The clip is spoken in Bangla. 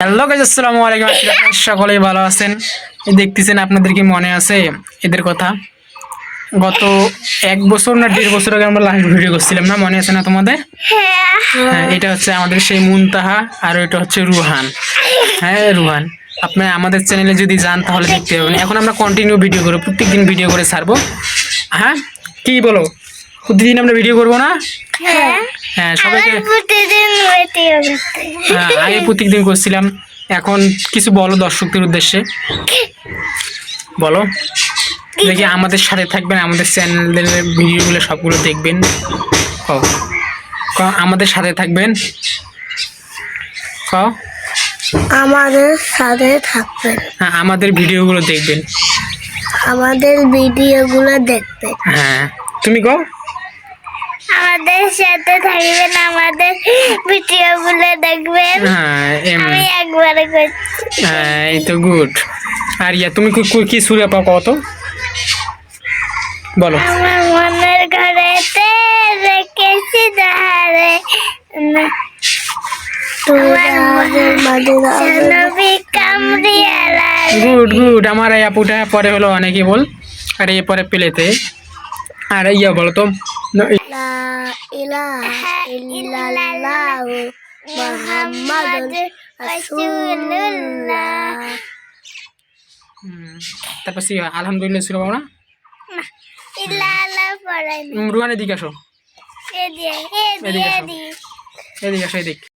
হ্যালো গাইজ আসসালামু আলাইকুম। আপনারা সকলেই ভালো আছেন। এই দেখতেছেন আপনাদের কি মনে আছে এদের কথা? গত এক বছর না দেড় বছর আগে আমরা লাইভ ভিডিও করছিলাম না? মনে আছে না তোমাদের? হ্যাঁ। এটা হচ্ছে আমাদের সেই মুনতাহা আর এটা হচ্ছে রুহান। হ্যাঁ রুহান আপনি আমাদের চ্যানেলে যদি যান তাহলে দেখতে পাবেন। এখন আমরা কন্টিনিউ ভিডিও করব প্রত্যেকদিন ভিডিও করে ছাড়বো। হ্যাঁ কি বলো? প্রতিদিন আমরা ভিডিও করব না? হ্যাঁ। সবাইকে প্রতিদিন ভিডিও করতে। হ্যাঁ আগে প্রত্যেকদিন করছিলাম এখন কিছু বলো দর্শকদের উদ্দেশ্যে। বলো। দেখি আমাদের সাথে থাকবেন আমাদের চ্যানেলের ভিডিওগুলো সবগুলো দেখবেন। কও, আমাদের সাথে থাকবেন। কও। আমাদের সাথে থাকবেন। হ্যাঁ আমাদের ভিডিওগুলো দেখবেন। আমাদের ভিডিওগুলো দেখবেন। হ্যাঁ। তুমি কও। আমাদের সাথে থাকবেন আমাদের ভিডিওগুলো দেখবেন। হ্যাঁ আমি একবারে করছি। হ্যাঁ এই তো গুড। আর ইয়া তুমি কি- কি- কি সুরে পাও কত বলো। আমার মনের ঘরেতে রেখেছি কামড়িয়া গুড গুড। আমার এই আপুটা পরে হলো অনেকে বল। আর এ পরে পেলেতে। আর ইয়া বলো তো। ইলাহা ইল্লাল্লাহ মুহাম্মাদুর রাসূলুল্লাহ হুম, তারপর সি আলহামদুলিল্লাহ না দিয়ে এদিকে আসো। এদিকে আসো এদিক